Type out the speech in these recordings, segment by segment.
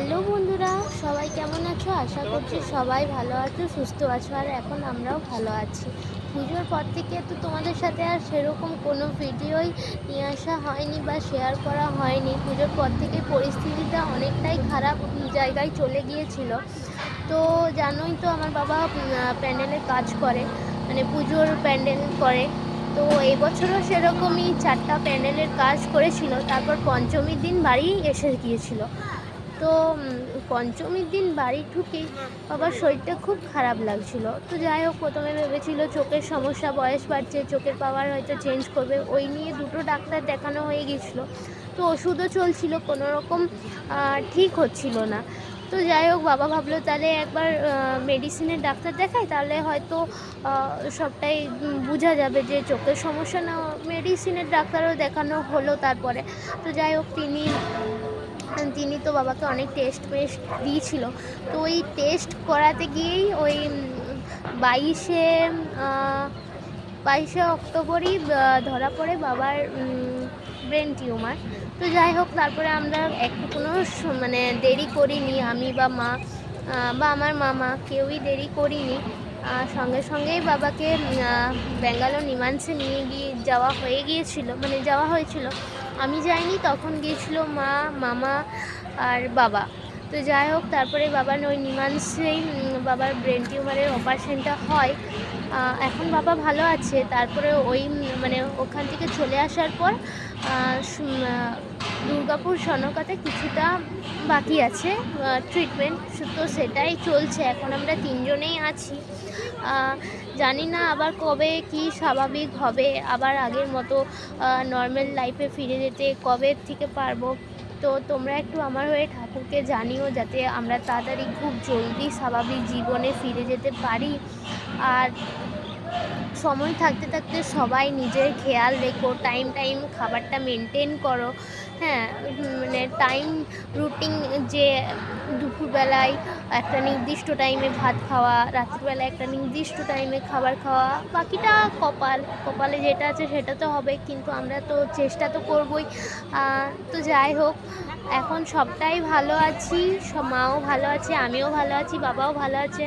Hello বন্ধুরা, সবাই কেমন আছো? আশা করছি সবাই ভালো আছো, সুস্থ আছো, আর এখন আমরাও ভালো আছি। পুজোর পর থেকে তো তোমাদের সাথে আর সেরকম কোনো ভিডিওই নিয়ে আসা হয়নি বা শেয়ার করা হয়নি। পুজোর পর থেকে পরিস্থিতিটা অনেকটাই খারাপ জায়গায় চলে গিয়েছিল। তো জানোই তো আমার বাবা প্যান্ডেলে কাজ করে মানে পুজোর প্যান্ডেল করে। তো এবছরও সেরকমই চারটা প্যান্ডেলের কাজ করেছিল, তারপর পঞ্চমীর দিন বাড়ি এসে গিয়েছিল। তো পঞ্চমীর দিন বাড়ি ঢুকেই বাবার শরীরটা খুব খারাপ লাগছিল। তো যাই হোক, প্রথমে ভেবেছিল চোখের সমস্যা, বয়স বাড়ছে, চোখের পাওয়ার হয়তো চেঞ্জ করবে। ওই নিয়ে দুটো ডাক্তার দেখানো হয়ে গিয়েছিল তো ওষুধও চলছিল, কোনো রকম ঠিক হচ্ছিল না। তো যাই হোক, বাবা ভাবলো তাহলে একবার মেডিসিনের ডাক্তার দেখাই, তাহলে হয়তো সবটাই বোঝা যাবে যে চোখের সমস্যা না মেডিসিনের ডাক্তারও দেখানো হলো তারপরে। তো যাই হোক, তিনি তিনি তো বাবাকে অনেক টেস্ট পেস্ট দিয়েছিল। তো ওই টেস্ট করাতে গিয়েই ওই বাইশে বাইশে অক্টোবরই ধরা পড়ে বাবার ব্রেন টিউমার তো যাই হোক, তারপরে আমরা একটু কোনো মানে দেরি করিনি। আমি বা মা বা আমার মামা কেউই দেরি করিনি। সঙ্গে সঙ্গেই বাবাকে ব্যাঙ্গালোর নিমান্সে নিয়ে গিয়ে যাওয়া হয়ে গিয়েছিল মানে যাওয়া হয়েছিল। আমি যাইনি তখন গিয়েছিল মা মামা আর বাবা। তো যাই হোক, তারপরে বাবার ওই নিমান্সেই বাবার ব্রেন টিউমারের অপারেশনটা হয়। এখন বাবা ভালো আছে। তারপরে ওই মানে ওখান থেকে চলে আসার পর দুর্গাপুর সনকাতে কিছুটা বাকি আছে ট্রিটমেন্ট তো সেটাই চলছে। এখন আমরা তিনজনেই আছি। জানি না আবার কবে কি স্বাভাবিক হবে। আবার আগের মতো নর্মাল লাইফে ফিরে যেতে কবে থেকে পারব? তো তোমরা একটু আমার হয়ে ঠাকুরকে জানিও যাতে আমরা তাড়াতাড়ি খুব জলদি স্বাভাবিক জীবনে ফিরে যেতে পারি। আর সময় থাকতে থাকতে সবাই নিজের খেয়াল রেখো টাইম টাইম খাবারটা মেনটেন করো। হ্যাঁ মানে টাইম রুটিন যে দুপুরবেলায় একটা নির্দিষ্ট টাইমে ভাত খাওয়া, রাত্রিবেলায় একটা নির্দিষ্ট টাইমে খাবার খাওয়া, বাকিটা কপাল, কপালে যেটা আছে সেটা তো হবে, কিন্তু আমরা তো চেষ্টা তো করবই। তো যাই হোক, এখন সবটাই ভালো আছি মাও ভালো আছে, আমিও ভালো আছি, বাবাও ভালো আছে।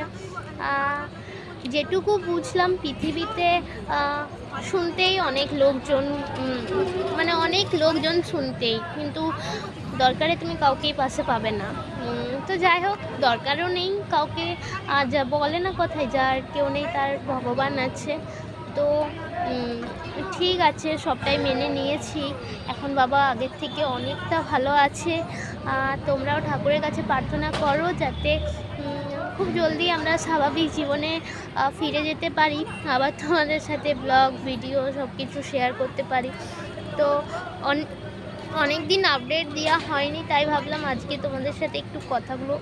যেটুকু বুঝলাম পৃথিবীতে শুনতেই অনেক লোকজন মানে অনেক লোকজন শুনতেই, কিন্তু দরকারে তুমি কাউকেই পাশে পাবে না। তো যাই হোক, দরকারও নেই কাউকে, আর যা বলে না কথায়, যার কেউ নেই তার ভগবান আছে। তো ঠিক আছে, সবটাই মেনে নিয়েছি। এখন বাবা আগের থেকে অনেকটা ভালো আছে। তোমরাও ঠাকুরের কাছে প্রার্থনা করো যাতে খুব জলদি আমরা স্বাভাবিক জীবনে ফিরে যেতে পারি। আবার তোমাদের সাথে ব্লগ ভিডিও সব কিছু শেয়ার করতে পারি। তো অন- অনেক দিন আপডেট দেওয়া হয়নি, তাই ভাবলাম আজকে তোমাদের সাথে একটু কথাগুলো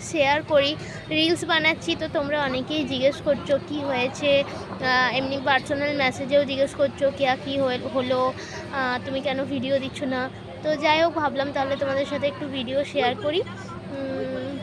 শেয়ার করি। রিলস বানাচ্ছি তো তোমরা অনেকেই জিজ্ঞেস করছ, কি হয়েছে? এমনি পার্সোনাল মেসেজেও জিজ্ঞেস করছ কিয়া কী হলো তুমি কেন ভিডিও দিচ্ছ না? তো যাই হোক, ভাবলাম তাহলে তোমাদের সাথে একটু ভিডিও শেয়ার করি।